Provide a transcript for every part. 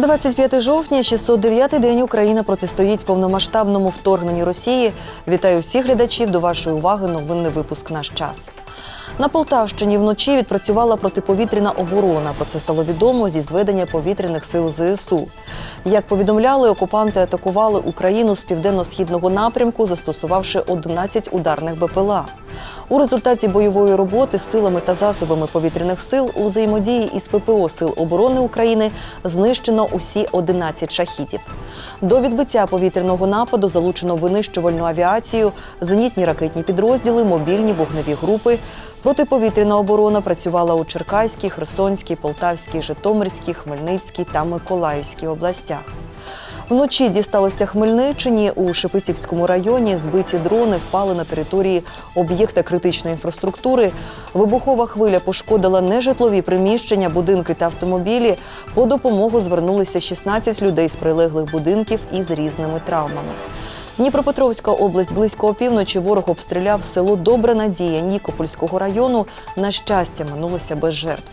25 жовтня, 609-й день Україна протистоїть повномасштабному вторгненню Росії. Вітаю всіх глядачів. До вашої уваги новинний випуск наш час. На Полтавщині вночі відпрацювала протиповітряна оборона. Про це стало відомо зі зведення повітряних сил ЗСУ. Як повідомляли, окупанти атакували Україну з південно-східного напрямку, застосувавши 11 ударних БПЛА. У результаті бойової роботи з силами та засобами повітряних сил у взаємодії із ППО Сил оборони України знищено усі 11 шахідів. До відбиття повітряного нападу залучено винищувальну авіацію, зенітні ракетні підрозділи, мобільні вогневі групи. Протиповітряна оборона працювала у Черкаській, Херсонській, Полтавській, Житомирській, Хмельницькій та Миколаївській областях. Вночі дісталося Хмельниччині у Шепетівському районі. Збиті дрони впали на території об'єкта критичної інфраструктури. Вибухова хвиля пошкодила нежитлові приміщення, будинки та автомобілі. По допомогу звернулися 16 людей з прилеглих будинків із різними травмами. Дніпропетровська область близько опівночі ворог обстріляв село Добра Надія Нікопольського району. На щастя, минулося без жертв.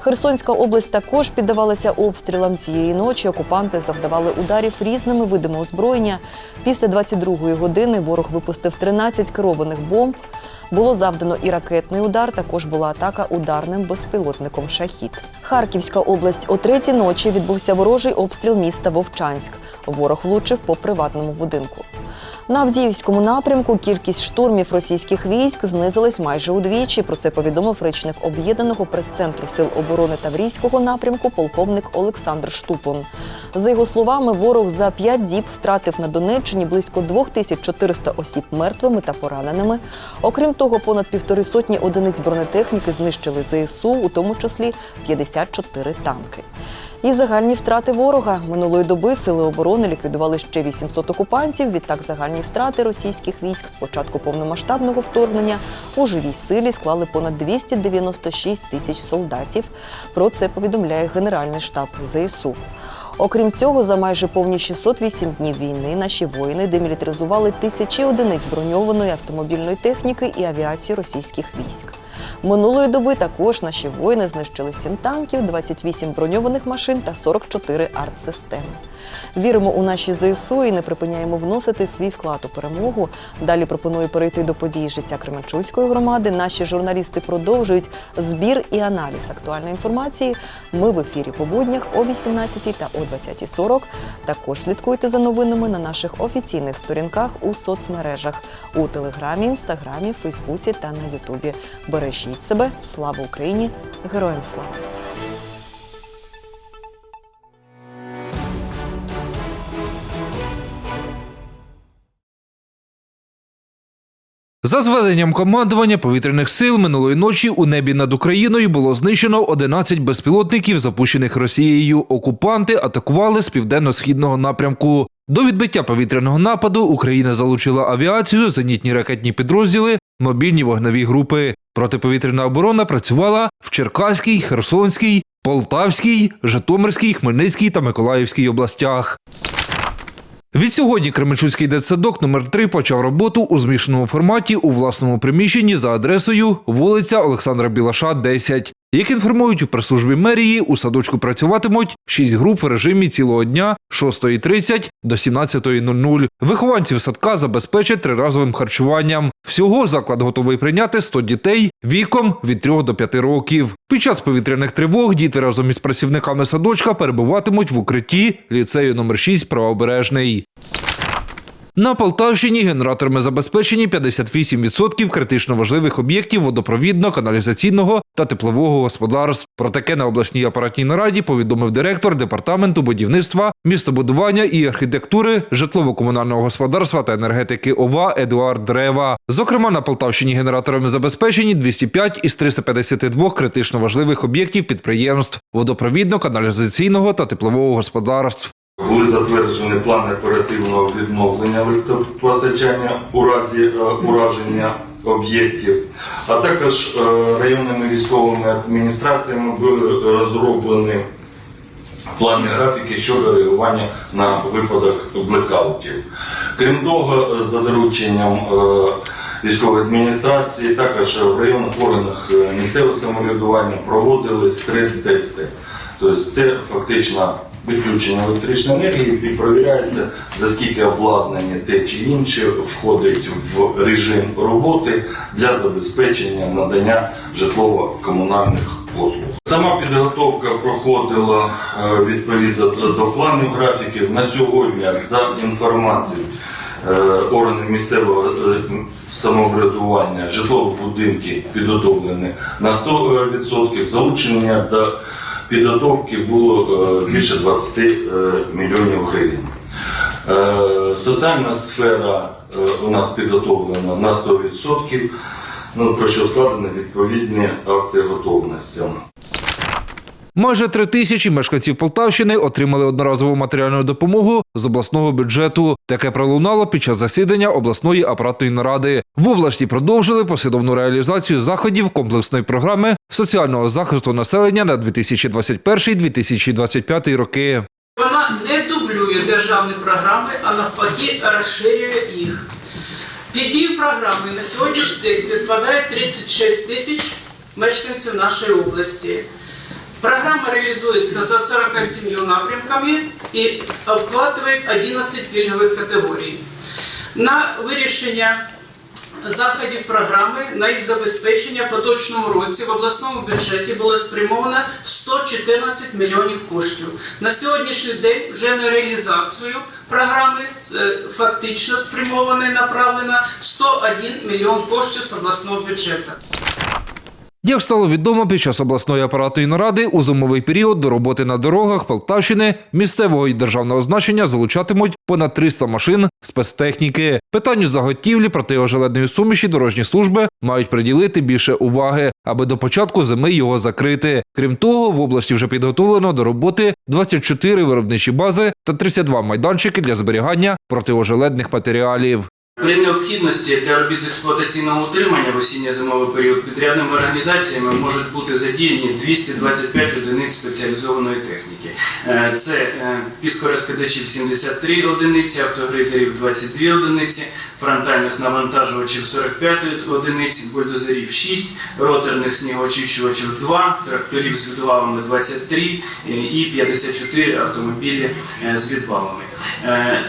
Херсонська область також піддавалася обстрілам цієї ночі. Окупанти завдавали ударів різними видами озброєння. Після 22-ї години ворог випустив 13 керованих бомб. Було завдано і ракетний удар. Також була атака ударним безпілотником Шахід. Харківська область о третій ночі відбувся ворожий обстріл міста Вовчанськ. Ворог влучив по приватному будинку. На Авдіївському напрямку кількість штурмів російських військ знизилась майже удвічі. Про це повідомив речник об'єднаного прес-центру сил оборони Таврійського напрямку полковник Олександр Штупун. За його словами, ворог за п'ять діб втратив на Донеччині близько 2400 осіб мертвими та пораненими. Окрім того, понад півтори сотні одиниць бронетехніки знищили ЗСУ, у тому числі 54 танки. І загальні втрати ворога минулої доби сили оборони ліквідували ще 800 окупантів. Відтак загальні втрати російських військ з початку повномасштабного вторгнення у живій силі склали понад 296 тисяч солдатів. Про це повідомляє Генеральний штаб ЗСУ. Окрім цього, за майже повні 608 днів війни наші воїни демілітаризували тисячі одиниць броньованої автомобільної техніки і авіації російських військ. Минулої доби також наші воїни знищили 7 танків, 28 броньованих машин та 44 артсистеми. Віримо у наші ЗСУ і не припиняємо вносити свій вклад у перемогу. Далі пропоную перейти до подій життя Кременчуцької громади. Наші журналісти продовжують збір і аналіз актуальної інформації. Ми в ефірі по буднях о 18 та о 20.40. Також слідкуйте за новинами на наших офіційних сторінках у соцмережах у Телеграмі, Інстаграмі, Фейсбуці та на Ютубі. Бережіть себе, слава Україні! Героям слава! За зведенням командування повітряних сил минулої ночі у небі над Україною було знищено 11 безпілотників, запущених Росією. Окупанти атакували з південно-східного напрямку. До відбиття повітряного нападу Україна залучила авіацію, зенітні ракетні підрозділи, мобільні вогневі групи. Протиповітряна оборона працювала в Черкаській, Херсонській, Полтавській, Житомирській, Хмельницькій та Миколаївській областях. Відсьогодні Кременчуцький дитсадок номер 3 почав роботу у змішаному форматі у власному приміщенні за адресою вулиця Олександра Білаша, 10. Як інформують у прес-службі мерії, у садочку працюватимуть 6 груп в режимі цілого дня з 6.30 до 17.00. Вихованців садка забезпечать триразовим харчуванням. Всього заклад готовий прийняти 100 дітей віком від 3 до 5 років. Під час повітряних тривог діти разом із працівниками садочка перебуватимуть в укритті ліцею номер 6 Правобережний. На Полтавщині генераторами забезпечені 58% критично важливих об'єктів водопровідно-каналізаційного та теплового господарств. Про таке на обласній апаратній нараді повідомив директор департаменту будівництва, містобудування і архітектури житлово-комунального господарства та енергетики ОВА Едуард Древа. Зокрема, на Полтавщині генераторами забезпечені 205 із 352 критично важливих об'єктів підприємств водопровідно-каналізаційного та теплового господарств. Були затверджені плани оперативного відновлення електропостачання у разі е, ураження об'єктів, а також е, районними військовими адміністраціями були розроблені плани графіки щодо реагування на випадок блекаутів. Крім того, за дорученням е, військової адміністрації, також в районних органах місцевого самоврядування проводили стрес-тести. Тобто це фактично відключення електричної енергії і перевіряється, за скільки обладнання те чи інше входить в режим роботи для забезпечення надання житлово-комунальних послуг. Сама підготовка проходила е, відповідно до, до планів графіків. На сьогодні, за інформацією е, органів місцевого е, самоврядування, житлові будинки підготовлені на 100%, залучення до підготовки було е, більше 20 е, мільйонів гривень. Е, Соціальна сфера у нас підготовлена на 100%, ну, про що складені відповідні акти готовності. Майже три тисячі мешканців Полтавщини отримали одноразову матеріальну допомогу з обласного бюджету. Таке пролунало під час засідання обласної апаратної наради. В області продовжили послідовну реалізацію заходів комплексної програми соціального захисту населення на 2021-2025 роки. Вона не дублює державні програми, а навпаки розширює їх. Під дію програми на сьогоднішній день підпадає 36 тисяч мешканців нашої області. Програма реалізується за 47 напрямками і обхватує 11 пільгових категорій. На вирішення заходів програми на їх забезпечення в поточному році в обласному бюджеті було спрямовано 114 мільйонів коштів. На сьогоднішній день вже на реалізацію програми е, фактично спрямовано і направлено 101 мільйон коштів з обласного бюджету. Як стало відомо під час обласної апаратної наради, у зимовий період до роботи на дорогах Полтавщини місцевого і державного значення залучатимуть понад 300 машин спецтехніки. Питанню заготівлі протиожеледної суміші дорожні служби мають приділити більше уваги, аби до початку зими його закрити. Крім того, в області вже підготовлено до роботи 24 виробничі бази та 32 майданчики для зберігання протиожеледних матеріалів. При необхідності для робіт з експлуатаційного утримання в осінньо-зимовий період підрядними організаціями можуть бути задіяні 225 одиниць спеціалізованої техніки. Е, Це е, піскорозкидачів 73 одиниці, автогрейдерів 22 одиниці, фронтальних навантажувачів 45 одиниць, бульдозерів 6, роторних снігоочищувачів 2, тракторів з відвалами 23 е, і 54 автомобілі з відвалами.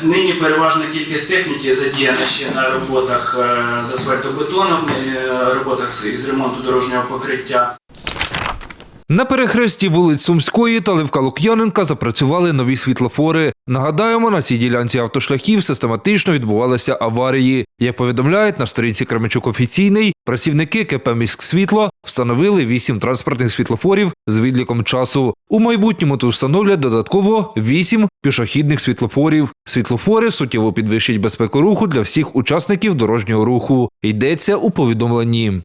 Нині переважна кількість техніки задіяна ще на роботах е, з асфальтобетоном, е, роботах з ремонту дорожнього покриття. На перехресті вулиць Сумської та Левка Лук'яненка запрацювали нові світлофори. Нагадаємо, на цій ділянці автошляхів систематично відбувалися аварії. Як повідомляють на сторінці Кременчук офіційний, працівники КП «Міськсвітло» встановили вісім транспортних світлофорів з відліком часу. У майбутньому тут встановлять додатково вісім пішохідних світлофорів. Світлофори суттєво підвищать безпеку руху для всіх учасників дорожнього руху. Йдеться у повідомленні.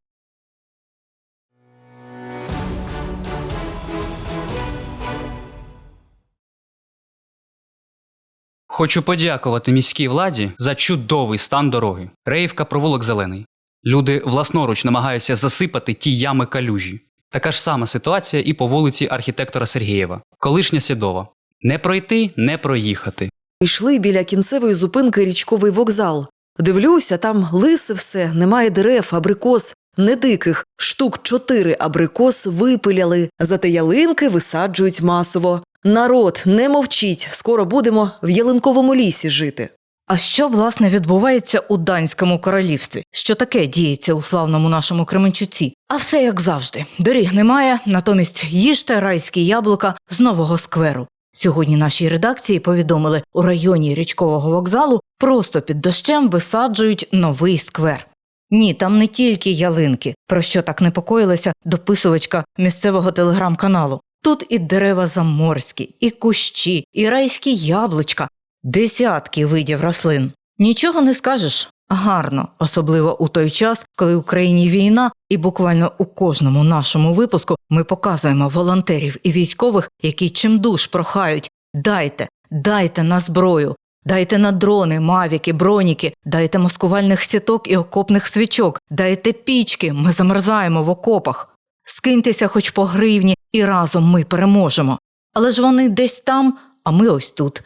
Хочу подякувати міській владі за чудовий стан дороги. Реївка провулок зелений. Люди власноруч намагаються засипати ті ями калюжі. Така ж сама ситуація і по вулиці архітектора Сергієва, колишня Сідова. Не пройти, не проїхати. Йшли біля кінцевої зупинки річковий вокзал. Дивлюся, там лисе все, немає дерев, абрикос, не диких. Штук чотири абрикос випиляли, зате ялинки висаджують масово. Народ, не мовчіть, скоро будемо в ялинковому лісі жити. А що власне відбувається у данському королівстві? Що таке діється у славному нашому Кременчуці? А все як завжди: доріг немає, натомість їжте райські яблука з нового скверу. Сьогодні нашій редакції повідомили, у районі річкового вокзалу просто під дощем висаджують новий сквер. Ні, там не тільки ялинки, про що так непокоїлася дописувачка місцевого телеграм-каналу. Тут і дерева заморські, і кущі, і райські яблучка, десятки видів рослин. Нічого не скажеш. Гарно, особливо у той час, коли в Україні війна, і буквально у кожному нашому випуску ми показуємо волонтерів і військових, які чимдуж прохають дайте, дайте на зброю, дайте на дрони, мавіки, броніки, дайте маскувальних сіток і окопних свічок, дайте пічки, ми замерзаємо в окопах. Скиньтеся хоч по гривні, і разом ми переможемо. Але ж вони десь там, а ми ось тут.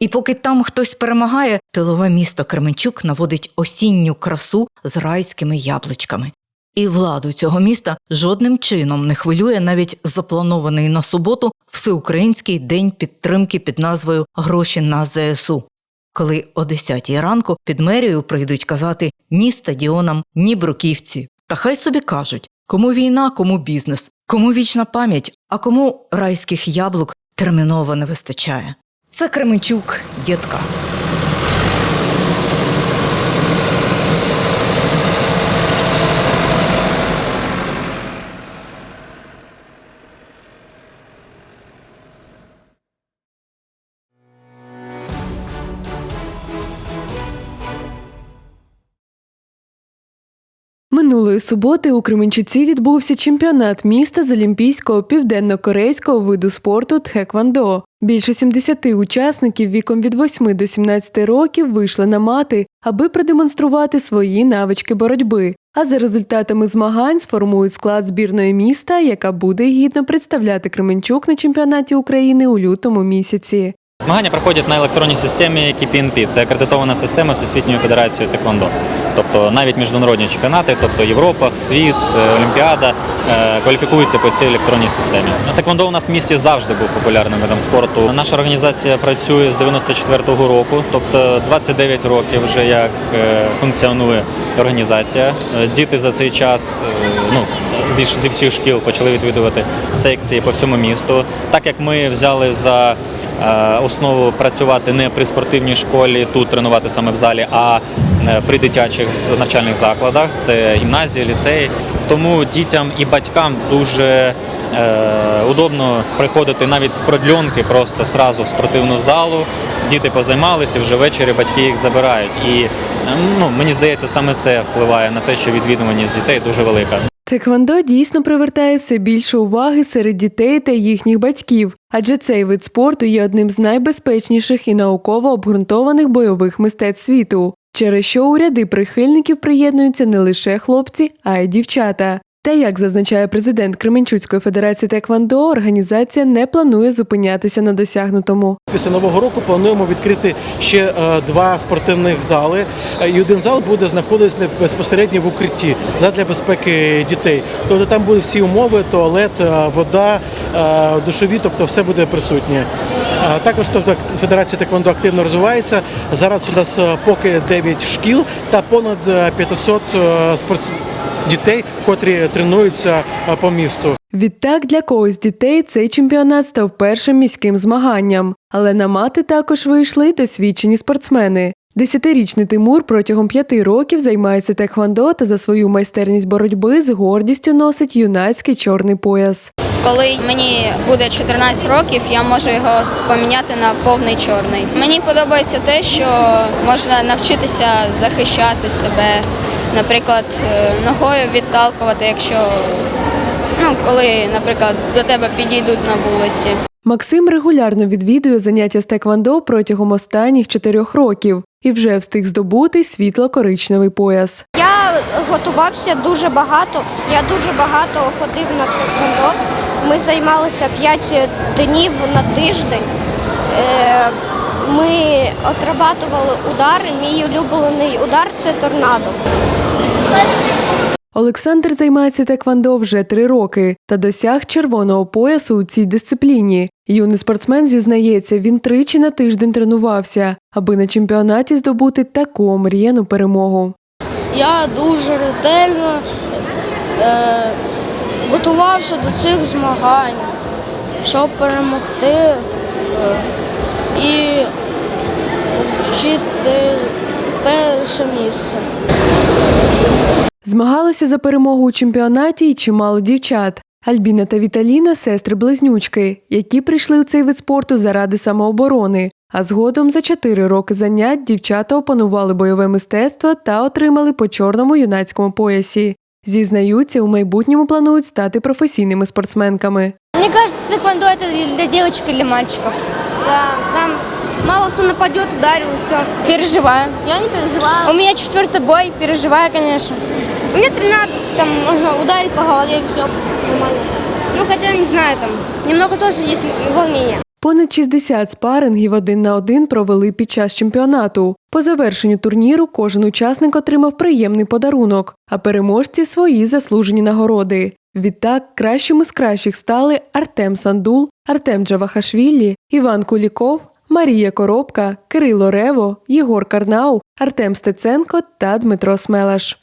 І поки там хтось перемагає, тилове місто Кременчук наводить осінню красу з райськими яблучками. І владу цього міста жодним чином не хвилює навіть запланований на суботу всеукраїнський день підтримки під назвою Гроші на ЗСУ. Коли о 10 ранку під мерією прийдуть казати ні стадіонам, ні бруківці. Та хай собі кажуть, кому війна, кому бізнес, кому вічна пам'ять, а кому райських яблук терміново не вистачає. Це Кременчук, дітка. Минулої суботи у Кременчуці відбувся чемпіонат міста з олімпійського південно-корейського виду спорту Тхеквондо. Більше 70 учасників віком від 8 до 17 років вийшли на мати, аби продемонструвати свої навички боротьби. А за результатами змагань сформують склад збірної міста, яка буде гідно представляти Кременчук на чемпіонаті України у лютому місяці. Змагання проходять на електронній системі KPNP. Це акредитована система Всесвітньої федерації Теквондо. Тобто навіть міжнародні чемпіонати, тобто Європа, світ, е, Олімпіада е, кваліфікуються по цій електронній системі. Теквондо у нас в місті завжди був популярним видом спорту. Наша організація працює з 94-го року, тобто 29 років вже як е, функціонує організація. Діти за цей час ну, зі, всіх шкіл почали відвідувати секції по всьому місту. Так як ми взяли за основу працювати не при спортивній школі, тут тренувати саме в залі, а е, при дитячих навчальних закладах, це гімназії, ліцеї. Тому дітям і батькам дуже е, удобно приходити навіть з продльонки просто сразу в спортивну залу. Діти позаймалися, вже ввечері батьки їх забирають. І е, ну, мені здається, саме це впливає на те, що відвідуваність дітей дуже велика. Тхеквондо дійсно привертає все більше уваги серед дітей та їхніх батьків, адже цей вид спорту є одним з найбезпечніших і науково обґрунтованих бойових мистецтв світу, через що у ряди прихильників приєднуються не лише хлопці, а й дівчата. Та як зазначає президент Кременчуцької федерації Теквондо, організація не планує зупинятися на досягнутому. Після нового року плануємо відкрити ще е, два спортивних зали. Е, І один зал буде знаходитися безпосередньо в укритті задля безпеки дітей. Тобто там будуть всі умови, туалет, е, вода, душові, тобто все буде присутнє. Також тобто Федерація Теквондо активно розвивається. Зараз у нас поки 9 шкіл та понад е, 500 е, спортсменів. Дітей, котрі тренуються по місту. Відтак для когось дітей цей чемпіонат став першим міським змаганням, але на мати також вийшли досвідчені спортсмени. Десятирічний Тимур протягом п'яти років займається теквондо та за свою майстерність боротьби з гордістю носить юнацький чорний пояс. Коли мені буде 14 років, я можу його поміняти на повний чорний. Мені подобається те, що можна навчитися захищати себе, наприклад, е, ногою відталкувати, якщо ну, коли, наприклад, до тебе підійдуть на вулиці. Максим регулярно відвідує заняття з теквондо протягом останніх чотирьох років і вже встиг здобути світло-коричневий пояс. Я готувався дуже багато. Я дуже багато ходив на тхеквондо. Ми займалися 5 днів на тиждень. Е, Ми отрабатували удари. Мій улюблений удар це торнадо. Олександр займається теквондо вже три роки та досяг червоного поясу у цій дисципліні. Юний спортсмен зізнається, він тричі на тиждень тренувався, аби на чемпіонаті здобути таку омріяну перемогу. Я дуже ретельно е, готувався до цих змагань, щоб перемогти е, і вчити перше місце. Змагалися за перемогу у чемпіонаті й чимало дівчат. Альбіна та Віталіна сестри-близнючки, які прийшли у цей вид спорту заради самооборони. А згодом за чотири роки занять дівчата опанували бойове мистецтво та отримали по чорному юнацькому поясі. Зізнаються, у майбутньому планують стати професійними спортсменками. Мне кажется, тэквондо это для девочек или мальчиков. Да, там мало кто нападет, ударил и все. Переживаю. Я не переживаю. У меня четвертый бой, переживаю, конечно. У меня 13, там можно ударить по голове и все нормально. Ну хотя не знаю, там немного тоже есть волнения. Понад 60 спарингів один на один провели під час чемпіонату. По завершенню турніру кожен учасник отримав приємний подарунок, а переможці свої заслужені нагороди. Відтак, кращими з кращих стали Артем Сандул, Артем Джавахашвілі, Іван Куліков, Марія Коробка, Кирило Рево, Єгор Карнаух, Артем Стеценко та Дмитро Смелаш.